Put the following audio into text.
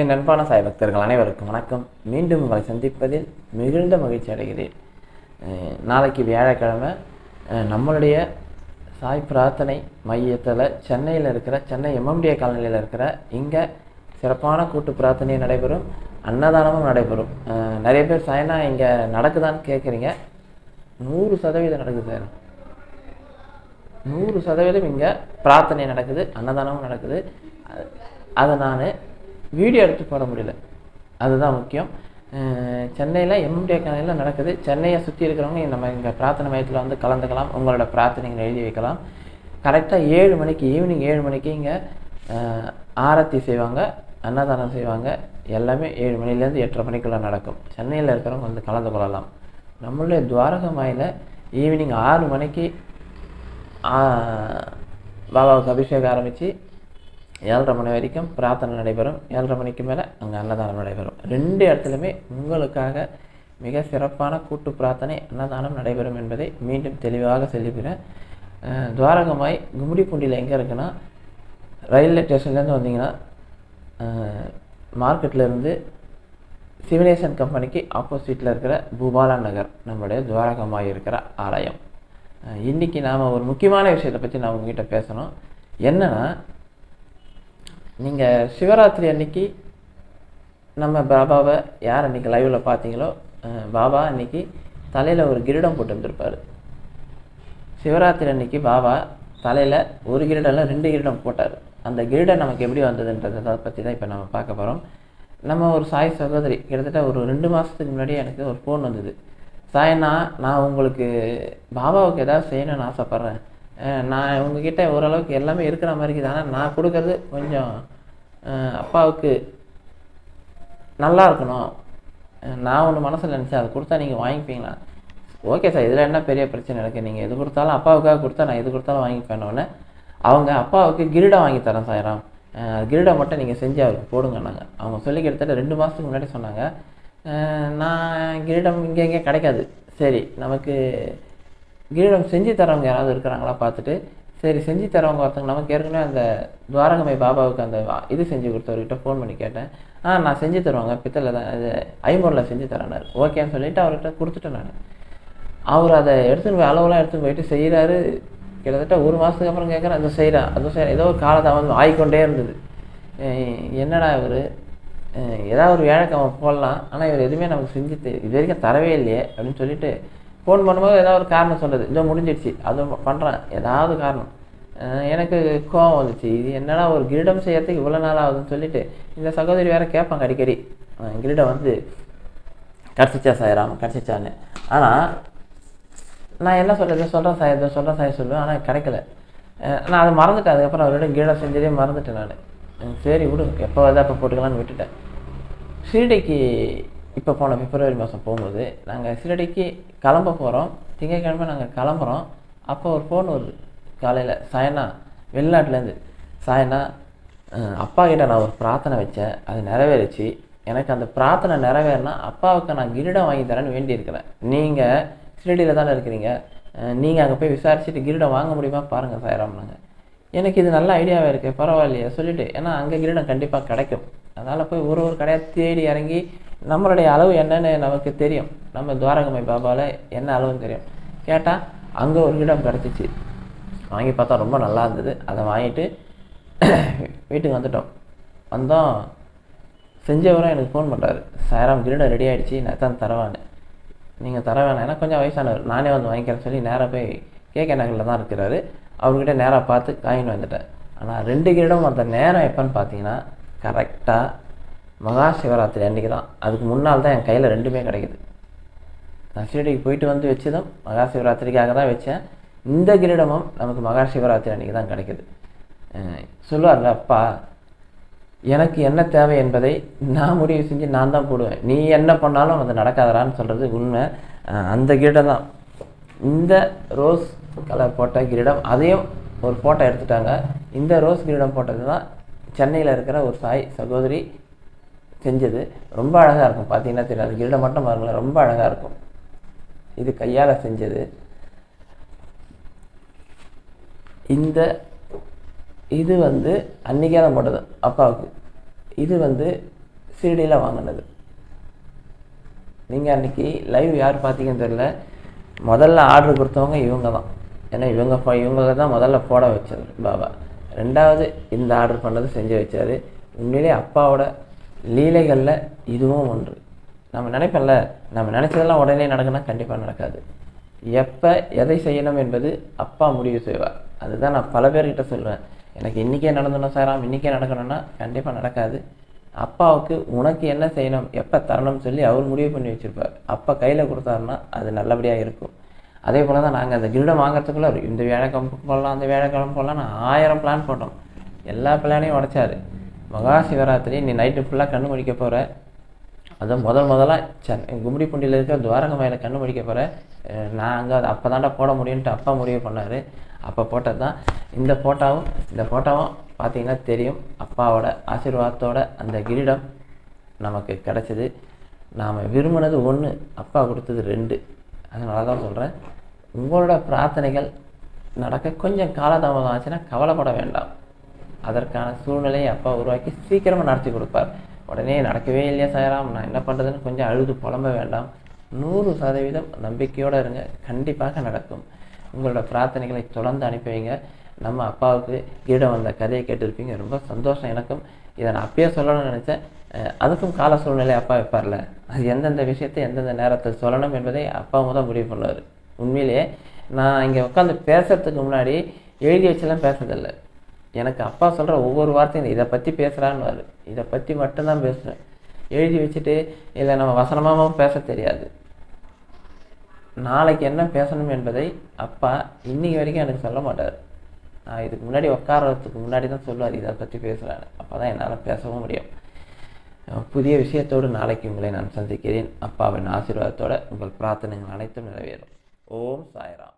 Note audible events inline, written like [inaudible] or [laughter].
என் நண்பான சாய் பக்தர்கள் அனைவருக்கும் வணக்கம். மீண்டும் உங்களை சந்திப்பதில் மிகுந்த மகிழ்ச்சி அடைகிறேன். நாளைக்கு வியாழக்கிழமை நம்மளுடைய சாய் பிரார்த்தனை மையத்தில் சென்னையில் இருக்கிற சென்னை எம்எம்டிஏ காலனியில் இருக்கிற இங்கே சிறப்பான கூட்டு பிரார்த்தனையும் நடைபெறும் அன்னதானமும் நடைபெறும். நிறைய பேர் சாய்னா இங்கே நடக்குதான்னு கேட்குறீங்க நூறு சதவீதம் நடக்குது சார். நூறு சதவீதம் இங்கே பிரார்த்தனை நடக்குது அன்னதானமும் நடக்குது. அதை நான் வீடியோ எடுத்து போட முடியல. அதுதான் முக்கியம். சென்னையில் எம்டிஏ காலையில் நடக்குது. சென்னையை சுற்றி இருக்கிறவங்க நம்ம இங்கே பிரார்த்தனை மையத்தில் வந்து கலந்துக்கலாம். உங்களோட பிரார்த்தனைகளை எழுதி வைக்கலாம். கரெக்டாக ஏழு மணிக்கு ஈவினிங் ஏழு மணிக்கு இங்கே ஆரத்தி செய்வாங்க அன்னதானம் செய்வாங்க. எல்லாமே ஏழு மணிலேருந்து எட்டரை மணிக்குள்ளே நடக்கும். சென்னையில் இருக்கிறவங்க வந்து கலந்து கொள்ளலாம். நம்மளுடைய துவாரகமாயில் ஈவினிங் ஆறு மணிக்கு பாபாவுக்கு அபிஷேகம் ஆரம்பித்து ஏழரை மணி வரைக்கும் பிரார்த்தனை நடைபெறும். ஏழரை மணிக்கு மேலே அங்கே அன்னதானம் நடைபெறும். ரெண்டு இடத்துலையுமே உங்களுக்காக மிக சிறப்பான கூட்டு பிரார்த்தனை அன்னதானம் நடைபெறும் என்பதை மீண்டும் தெளிவாக சொல்லிக்கிறேன். துவாரகமாய் கும்மிடிப்பூண்டியில் எங்கே இருக்குன்னா ரயில்வே ஸ்டேஷன்லேருந்து வந்தீங்கன்னா மார்க்கெட்டில் இருந்து சிவினேஷன் கம்பெனிக்கு ஆப்போசிட்டில் இருக்கிற பூபாலா நகர் நம்முடைய துவாரகமாக இருக்கிற ஆலயம். இன்றைக்கி நாம் ஒரு முக்கியமான விஷயத்தை பற்றி நான் உங்ககிட்ட பேசணும். என்னென்னா நீங்கள் சிவராத்திரி அன்னைக்கு நம்ம பாபாவை யார் அன்றைக்கி லைவில் பார்த்தீங்களோ பாபா அன்னைக்கு தலையில் ஒரு கிரீடம் போட்டு வந்திருப்பார். சிவராத்திரி அன்னைக்கு பாபா தலையில் ஒரு கிரீடம்ல ரெண்டு கிரீடம் போட்டார். அந்த கிரீடம் நமக்கு எப்படி வந்ததுன்றதை பற்றி தான் இப்போ நம்ம பார்க்க போகிறோம் நம்ம ஒரு சாய் சகோதரி கிட்டத்தட்ட ஒரு ரெண்டு மாதத்துக்கு முன்னாடி எனக்கு ஒரு ஃபோன் வந்தது. சாயண்ணா நான் உங்களுக்கு பாபாவுக்கு ஏதாவது செய்யணும்னு ஆசைப்பட்றேன். நான் உங்ககிட்ட ஓரளவுக்கு எல்லாமே இருக்கிற மாதிரி இருக்குது ஆனால் நான் கொடுக்கறது கொஞ்சம் அப்பாவுக்கு நல்லா இருக்கணும். நான் ஒன்று மனசில் நினச்சேன் அதை கொடுத்தா நீங்கள் வாங்கிப்பீங்களா? ஓகே சார் இதில் என்ன பெரிய பிரச்சனை இருக்குது நீங்கள் எது கொடுத்தாலும் அப்பாவுக்காக கொடுத்தா நான் எது கொடுத்தாலும் வாங்கிப்பேன்னொன்னே அவங்க அப்பாவுக்கு கிரீடம் வாங்கி தரேன் சாயிராம் கிரீடம் மட்டும் நீங்கள் செஞ்சு அவருக்கு போடுங்கன்னாங்க அவங்க சொல்லி கிட்டத்தட்ட ரெண்டு மாதத்துக்கு முன்னாடி சொன்னாங்க. நான் கிரீடம் இங்கே எங்கே கிடைக்காது. சரி நமக்கு கிரீடம் செஞ்சு தரவங்க யாராவது இருக்கிறாங்களா பார்த்துட்டு சரி செஞ்சு தரவங்க ஒருத்தங்க நமக்கு ஏற்கனவே அந்த துவாரகமை பாபாவுக்கு அந்த இது செஞ்சு கொடுத்தவர்கிட்ட ஃபோன் பண்ணி கேட்டேன். ஆ நான் செஞ்சு தருவாங்க பித்தளை தான் இது ஐம்பூரில் செஞ்சு தரானார் ஓகேன்னு சொல்லிட்டு அவர்கிட்ட கொடுத்துட்டேன் நான். அவர் அதை எடுத்துன்னு போய் அளவுலாம் எடுத்துன்னு போயிட்டு செய்கிறாரு கிட்டத்தட்ட ஒரு மாதத்துக்கு அப்புறம் கேட்குறேன் அதை செய்கிறேன் அதுவும் செய்கிறேன் ஏதோ ஒரு காலதாமதம் ஆகிக்கொண்டே இருந்தது. என்னடா இவர்? ஏதாவது ஒரு வேலைக்கிழமை போடலாம். ஆனால் இவர் எதுவுமே நமக்கு செஞ்சு இது வரைக்கும் தரவே இல்லையே அப்படின்னு சொல்லிட்டு ஃபோன் பண்ணும்போது ஏதாவது ஒரு காரணம் சொன்னது இதோ முடிஞ்சிடுச்சு. அதுவும் பண்ணுறேன் ஏதாவது காரணம். எனக்கு கோவம் வந்துச்சு. இது என்னடா ஒரு கிரீடம் செய்யறதுக்கு இவ்வளோ நாள் ஆகுதுன்னு சொல்லிட்டு இந்த சகோதரி வேற கேட்பாங்க அடிக்கடி. கிரீடம் வந்து கிடச்சிச்சா சாயிராம் கிடச்சிச்சான்னு ஆனால் நான் என்ன சொல்கிறது சொல்கிறேன் சாய் இதை சொல்கிறேன் சாய் சொல்லுவேன். ஆனால் கிடைக்கல. நான் அதை மறந்துட்டேன். அதுக்கப்புறம் அவரோட கீழே செஞ்சதே மறந்துட்டேன் நான். சரி விடு. எப்போ வந்து அப்போ போட்டுக்கலாம்னு விட்டுட்டேன். ஷீரடிக்கு இப்போ போன பிப்ரவரி மாதம் போகும்போது நாங்கள் ஷீரடிக்கு கிளம்ப போகிறோம் திங்கட்கிழமை நாங்கள் கிளம்புறோம். அப்போ ஒரு ஃபோன் வருது. காலையில் சாயனா வெளிநாட்டிலேருந்து. சாயனா அப்பா கிட்ட நான் ஒரு பிரார்த்தனை வச்சேன். அது நிறைவேறுச்சு. எனக்கு அந்த பிரார்த்தனை நிறைவேறினா அப்பாவுக்கு நான் கிரீடம் வாங்கி தரேன்னு வேண்டியிருக்கிறேன். நீங்கள் ஷிரடியில் தானே இருக்கிறீங்க. நீங்கள் அங்கே போய் விசாரிச்சுட்டு கிரீடம் வாங்க முடியுமா? பாருங்கள் சாயராம்னாங்க எனக்கு இது நல்ல ஐடியாவாக இருக்குது பரவாயில்லையே. சொல்லிவிட்டு ஏன்னா அங்கே கிரீடம் கண்டிப்பாக கிடைக்கும். அதனால் போய் ஒரு ஒரு கடையாக தேடி இறங்கி நம்மளுடைய அளவு என்னன்னு நமக்கு தெரியும். நம்ம துவாரகமை பாபாவில் என்ன அளவுன்னு தெரியும். கேட்டால் அங்கே ஒரு இடம் கிடச்சிச்சு. வாங்கி பார்த்தா ரொம்ப நல்லா இருந்தது. அதை வாங்கிட்டு [clears throat] வீட்டுக்கு வந்துட்டோம். வந்தோம். செஞ்சவரும் எனக்கு ஃபோன் பண்ணுறாரு சாயிரம் கிரீடம் ரெடி ஆகிடுச்சு நான் தான் தரவான்னு. நீங்கள் தர வேணாம். ஏன்னா கொஞ்சம் வயசானவர். நானே வந்து வாங்கிக்கிறேன்னு சொல்லி நேராக போய் கேகே நகரில் தான் இருக்கிறாரு. அவர்கிட்ட நேராக பார்த்து காயின் வந்துட்டேன். ஆனால் ரெண்டு கிரீடம் வந்த நேரம் எப்போன்னு பார்த்தீங்கன்னா கரெக்டாக மகா சிவராத்திரி அன்றைக்கி தான் அதுக்கு முன்னால் தான் என் கையில் ரெண்டுமே கிடைக்குது. நான் ஷீரடிக்கு போயிட்டு வந்து வச்சதும் மகா சிவராத்திரிக்காக தான் வச்சேன். இந்த கிரீடமும் நமக்கு மகா சிவராத்திரி அன்றைக்கி தான் கிடைக்குது சொல்லுவார்ல அப்பா எனக்கு என்ன தேவை என்பதை நான் முடிவு செஞ்சு நான் தான் போடுவேன். நீ என்ன பண்ணாலும் அது நடக்காதரான்னு சொல்கிறது உண்மை. அந்த கிரீடம் தான் இந்த ரோஸ் கலர் போட்ட கிரீடம் அதையும் ஒரு ஃபோட்டோ எடுத்துட்டாங்க. இந்த ரோஸ் கிரீடம் போட்டது தான் சென்னையில் இருக்கிற ஒரு சாய் சகோதரி செஞ்சது ரொம்ப அழகாக இருக்கும். பார்த்தீங்கன்னா தெரியும் அது கில்ட மட்டும் பாருங்களேன். ரொம்ப அழகாக இருக்கும். இது கையால் செஞ்சது. இந்த இது வந்து அன்றைக்கே தான் போட்டது அப்பாவுக்கு. இது வந்து சிறுடியில் வாங்கினது. நீங்கள் அன்றைக்கி லைவ் யார் பார்த்தீங்கன்னு தெரியல. முதல்ல ஆர்டர் கொடுத்தவங்க இவங்க தான். ஏன்னா இவங்க இவங்க தான் முதல்ல போட வச்சது பாபா. ரெண்டாவது இந்த ஆர்டர் பண்ணது செஞ்சு வச்சாரு. உண்மையிலே அப்பாவோட லீலைகளில் இதுவும் ஒன்று. நம்ம நினைப்போம்ல நம்ம நினச்சதெல்லாம் உடனே நடக்குன்னா கண்டிப்பாக நடக்காது. எப்போ எதை செய்யணும் என்பது அப்பா முடிவு செய்வார். அதுதான் நான் பல பேர்கிட்ட சொல்லுவேன் எனக்கு இன்றைக்கே நடந்தணும் சாராம் இன்றைக்கே நடக்கணும்னா கண்டிப்பாக நடக்காது. அப்பாவுக்கு உனக்கு என்ன செய்யணும் எப்போ தரணும்னு சொல்லி அவர் முடிவு பண்ணி வச்சுருப்பார். அப்பா கையில் கொடுத்தாருன்னா அது நல்லபடியாக இருக்கும். அதே போல் தான் நாங்கள் அந்த கிரீடம் வாங்குறதுக்குள்ளே இந்த வியாழக்கிழமை போடலாம் அந்த வியாழக்கிழமை போடலாம் நான் ஆயிரம் பிளான் போட்டோம். எல்லா பிளானையும் உடைச்சாரு. மகா சிவராத்திரி நீ நைட்டு ஃபுல்லாக கண்ணு முடிக்க போகிற அதுவும் முதல் முதலாக சென்னை கும்மிடிப்பூண்டியில் இருக்க துவாரகமாயில் கண்ணு முடிக்க போகிறேன் நான் அங்கே அது அப்போ தாண்டா போட முடியும்ன்ட்டு அப்பா முடிவு பண்ணார். அப்போ போட்டது தான் இந்த ஃபோட்டோவும் இந்த ஃபோட்டோவும் பார்த்தீங்கன்னா தெரியும். அப்பாவோட ஆசீர்வாதத்தோட அந்த கிரீடம் நமக்கு கிடச்சிது. நாம் விரும்பினது ஒன்று அப்பா கொடுத்தது ரெண்டு. அதனால தான் சொல்கிறேன் உங்களோட பிரார்த்தனைகள் நடக்க கொஞ்சம் காலதாமதம் ஆச்சுன்னா கவலைப்பட வேண்டாம். அதற்கான சூழ்நிலையை அப்பா உருவாக்கி சீக்கிரமாக நடத்தி கொடுப்பார். உடனே நடக்கவே இல்லையா சாயராம்? நான் என்ன பண்ணுறதுன்னு கொஞ்சம் அழுது புலம்ப வேண்டாம். நூறு சதவீதம் நம்பிக்கையோடு இருங்க. கண்டிப்பாக நடக்கும். உங்களோட பிரார்த்தனைகளை தொடர்ந்து அனுப்பி வைங்க நம்ம அப்பாவுக்கு கீழே வந்த கதையை கேட்டிருப்பீங்க. ரொம்ப சந்தோஷம் எனக்கும். இதை நான் அப்பயே சொல்லணும்னு நினச்சேன். அதுக்கும் கால சூழ்நிலை அப்பா வைப்பார்ல. அது எந்தெந்த விஷயத்தை எந்தெந்த நேரத்தில் சொல்லணும் என்பதை அப்பா தான் முடிவு பண்ணுவார். உண்மையிலேயே நான் இங்கே உட்காந்து பேசுறதுக்கு முன்னாடி எழுதி வச்செல்லாம் பேசுறதில்லை எனக்கு அப்பா சொல்கிற ஒவ்வொரு வார்த்தையும் இதை பற்றி பேசுகிறான்னு இதை பற்றி மட்டும்தான் பேசுவேன் எழுதி வச்சுட்டு இதை நம்ம வசனமாகவும் பேச தெரியாது. நாளைக்கு என்ன பேசணும் என்பதை அப்பா இன்றைக்கி வரைக்கும் எனக்கு சொல்ல மாட்டார். நான் இதுக்கு முன்னாடி உட்காரத்துக்கு முன்னாடி தான் சொல்லுவார் இதை பற்றி பேசுகிறான்னு அப்போ தான் என்னால் பேசவும் முடியும். புதிய விஷயத்தோடு நாளைக்கு உங்களை நான் சந்திக்கிறேன். அப்பாவின் ஆசீர்வாதத்தோடு உங்கள் பிரார்த்தனைகள் அனைத்தும் நிறைவேறும். ஓம் சாய்ராம்.